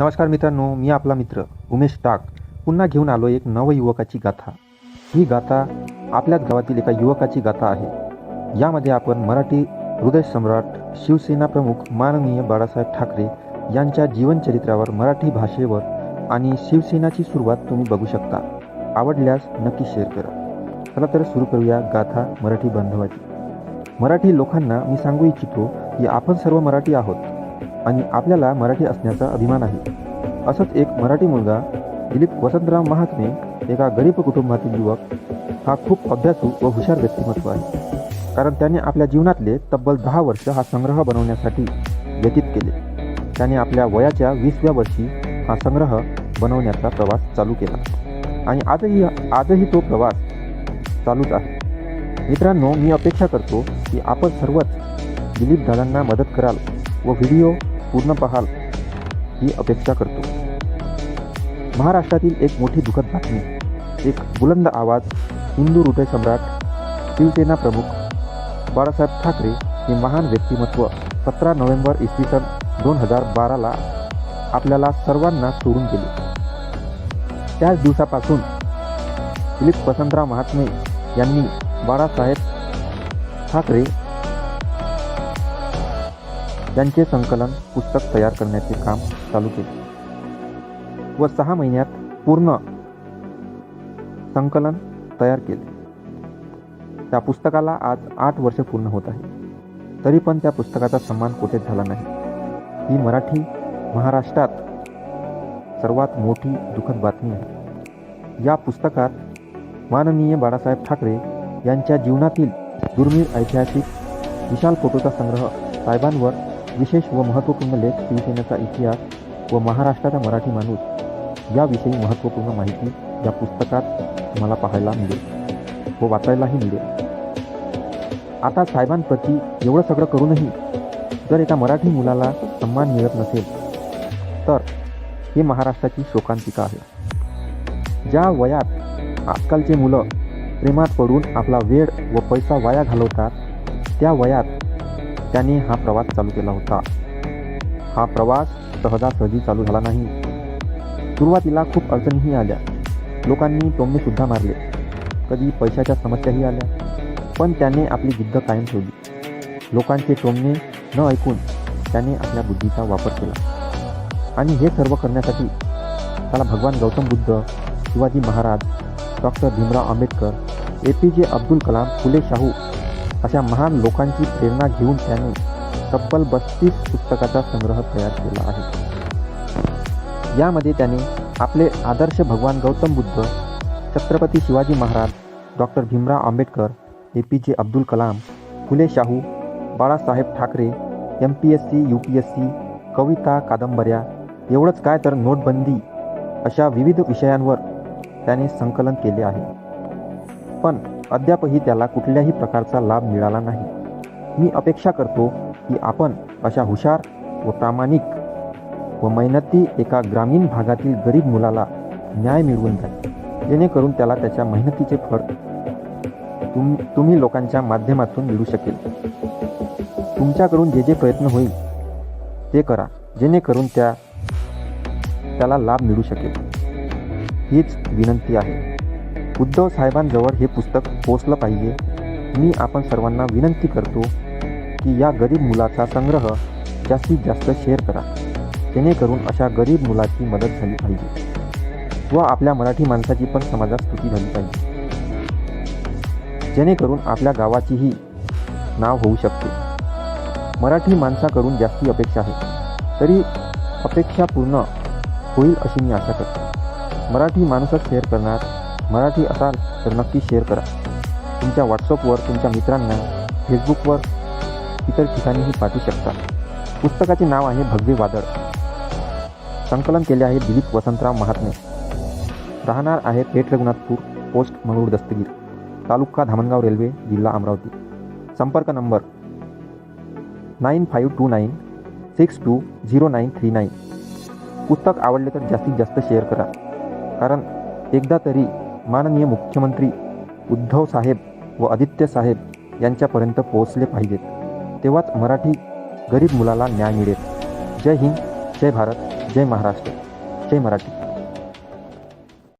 नमस्कार मित्रांनो मी आपला मित्र उमेश टाक पुन्हा घेऊन आलो एक नवयुवकाची गाथा. ही गाथा आपल्याच गावातील एका युवकाची गाथा आहे. यामध्ये आपण मराठी हृदय सम्राट शिवसेना प्रमुख माननीय बाळासाहेब ठाकरे यांच्या जीवनचरित्रावर मराठी भाषेवर आणि शिवसेनाची सुरुवात तुम्ही बघू शकता. आवडल्यास नक्की शेअर करा. चला तर सुरू करूया गाथा मराठी बांधवाची. मराठी लोकांना मी सांगू इच्छितो की आपण सर्व मराठी आहोत. आणि आपल्याला मराठी असण्याचा अभिमान आहे. असंच एक मराठी मुलगा दिलीप वसंतराव महात्मे एका गरीब कुटुंबातील युवक हा खूप अभ्यासू व हुशार व्यक्तिमत्व आहे. कारण त्याने आपल्या जीवनातले तब्बल दहा वर्ष हा संग्रह बनवण्यासाठी व्यतीत केले. त्याने आपल्या वयाच्या वीसव्या वर्षी हा संग्रह बनवण्याचा प्रवास चालू केला. आणि आजही आजही तो प्रवास चालूच आहे. मित्रांनो मी अपेक्षा करतो की आपण सर्वच दिलीप दादांना मदत कराल व व्हिडिओ पूर्ण पाहाल ही अपेक्षा करतो. महाराष्ट्रातील एक मोठी दुःखद बातमी एक बुलंद आवाज हिंदू हृदय सम्राट शिवसेना प्रमुख बाळासाहेब ठाकरे हे महान व्यक्तिमत्व सतरा नोव्हेंबर इसवी सन दोन हजार बाराला आपल्याला सर्वांना सोडून गेले. त्याच दिवसापासून दिलीप वसंतराव महात्मे यांनी बाळासाहेब ठाकरे यांचे संकलन पुस्तक तयार करण्याचे काम चालू केले. व सहा महिन्यात पूर्ण संकलन तयार केले. त्या पुस्तकाला आज आठ वर्ष पूर्ण होत आहे. तरी पण त्या पुस्तकाचा सन्मान कुठेच झाला नाही. ही मराठी महाराष्ट्रात सर्वात मोठी दुःखद बातमी आहे. या पुस्तकात माननीय बाळासाहेब ठाकरे यांच्या जीवनातील दुर्मिळ ऐतिहासिक विशाल फोटोचा संग्रह साहेबांवर विशेष व महत्त्वपूर्ण लेख शिवसेनेचा इतिहास व महाराष्ट्राचा मराठी माणूस याविषयी महत्त्वपूर्ण माहिती या पुस्तकात तुम्हाला पाहायला मिळेल व वाचायलाही मिळेल. आता साहेबांप्रती एवढं सगळं करूनही जर एका मराठी मुलाला सन्मान मिळत नसेल तर ही महाराष्ट्राची शोकांतिका आहे. ज्या वयात आजकालचे मुलं प्रेमात पडून आपला वेळ व पैसा वाया घालवतात त्या वयात त्याने हा प्रवास चालू केला होता. हा प्रवास सहजासहजी चालू झाला नाही. सुरुवातीला खूप अडचणीही आल्या. लोकांनी टोमणेसुद्धा मारले. कधी पैशाच्या समस्याही आल्या. पण त्याने आपली जिद्द कायम ठेवली. लोकांचे टोमणे न ऐकून त्याने आपल्या बुद्धीचा वापर केला. आणि हे सर्व करण्यासाठी त्याला भगवान Gautam Buddha Shivaji Maharaj doctor Bhimrao Ambedkar A P J Abdul Kalam Phule Shahu अशा महान लोकांची प्रेरणा घेऊन त्याने तब्बल बत्तीस पुस्तकाचा संग्रह तयार केला आहे. यामध्ये त्याने आपले आदर्श भगवान Gautam Buddha Chhatrapati Shivaji Maharaj doctor Bhimrao Ambedkar A P J Abdul Kalam Phule Shahu Balasaheb Thackeray M P S C U P S C कविता कादंबऱ्या एवढंच काय तर नोटबंदी अशा विविध विषयांवर त्याने संकलन केले आहे. पण अद्यापही त्याला कुठल्याही प्रकारचा लाभ मिळाला नाही. मी अपेक्षा करतो की आपण अशा हुशार व प्रामाणिक व मेहनती एका ग्रामीण भागातील गरीब मुलाला न्याय मिळवून द्या. जेणेकरून त्याला त्याच्या मेहनतीचे फळ तुम तुम्ही लोकांच्या माध्यमातून मिळू शकेल. तुमच्याकडून जे जे प्रयत्न होईल ते करा. जेणेकरून त्या त्याला लाभ मिळू शकेल. हीच विनंती आहे. उद्धव साहेबांजवळ हे पुस्तक पोचलं पाहिजे. मी आपण सर्वांना विनंती करतो की या गरीब मुलाचा संग्रह जास्तीत जास्त शेअर करा. जेणेकरून अशा गरीब मुलाची मदत झाली पाहिजे व आपल्या मराठी माणसाची पण समाजात स्तुती झाली पाहिजे. जेणेकरून आपल्या गावाचीही नाव होऊ शकते. मराठी माणसाकडून जास्ती अपेक्षा आहे. तरी अपेक्षा पूर्ण होईल अशी मी आशा करतो. मराठी माणूसच शेअर करणार मराठी असाल तर नक्की शेअर करा. तुमच्या व्हॉट्सअपवर तुमच्या मित्रांना फेसबुकवर इतर ठिकाणीही पाठवू शकता. पुस्तकाचे नाव आहे भगवे वादळ. संकलन केले आहे दिलीप वसंतराव महात्मे. राहणार आहे पेठ रघुनाथपूर पोस्ट मंगळूर दस्तगीर. तालुका धामणगाव रेल्वे जिल्हा अमरावती. संपर्क number nine five two nine six two zero nine three nine. पुस्तक आवडले तर जास्तीत जास्त शेअर करा. कारण एकदा तरी माननीय मुख्यमंत्री उद्धव साहेब व आदित्य साहेब यांच्यापर्यंत पोहोचले पाहिजेत. तेव्हाच मराठी गरीब मुलाला न्याय मिळेल. जय हिंद जय भारत जय महाराष्ट्र जय मराठी.